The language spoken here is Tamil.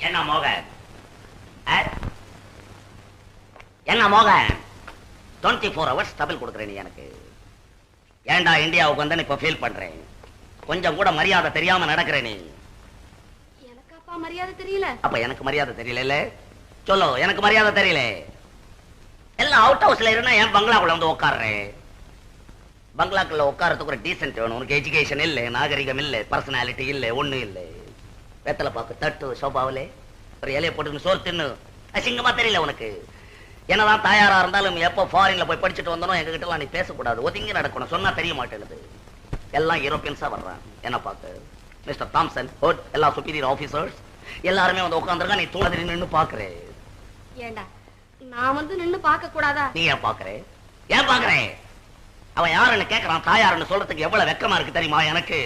என்ன மோகன்? என்ன மோகன்? டுவெண்ட்டி ஃபோர் ஹவர்ஸ் டபுள் கொடுக்குறேன் நீ எனக்கு. ஏன்டா இந்தியாவுக்கு வந்து இப்ப ஃபீல் பண்றேன். கொஞ்சம் கூட மரியாதை தெரியாம நடக்கிற நீ. எனக்கு அப்பா மரியாதை தெரியல. அப்ப எனக்கு மரியாதை தெரியல சொல்லு எனக்கு மரியாதை தெரியல. எல்லாம் அவுட் ஹவுஸ்ல இருந்தா ஏன் பங்களாக்குள்ள வந்து உட்கார்றேன் பங்களாக்குள்ள உட்காரத்துக்கு ஒரு டீசென்ட் வேணும் உனக்கு எஜுகேஷன் இல்ல நாகரிகம் இல்ல பர்சனாலிட்டி இல்ல ஒண்ணு இல்ல. வெத்தலை பாக்கு தட்டு சோபாவிலே. ஒரு இலைய போட்டு சோறு தின்னு. அசிங்கமா தெரியல உனக்கு. என்னதான் தாயாரா இருந்தாலும் எப்போ ஃபாரின்ல போய் படிச்சுட்டு வந்தனோ எங்க கிட்ட நீ பேசக்கூடாது. ஒதுங்கி நடக்கணும். சொன்னா தெரிய மாட்டேங்குது. எல்லாம் யூரோப்பியன்ஸா வர்றான். என்ன பார்க்க மிஸ்டர் தாம்சன் ஹோட் எல்லா சுப்பீரியர் ஆபீசர்ஸ் எல்லாருமே வந்து உட்காந்துருக்கா நீ தூண நின்னு பாக்குறே. ஏண்டா? நான் வந்து நின்னு பார்க்க கூடாதா? நீ ஏன் பாக்குறே? ஏன் பாக்குறே? அவன் யாருன்னு கேக்குறான். தாயாருன்னு சொல்றதுக்கு எவ்வளவு வெக்கமா இருக்கு தெரியுமா எனக்கு?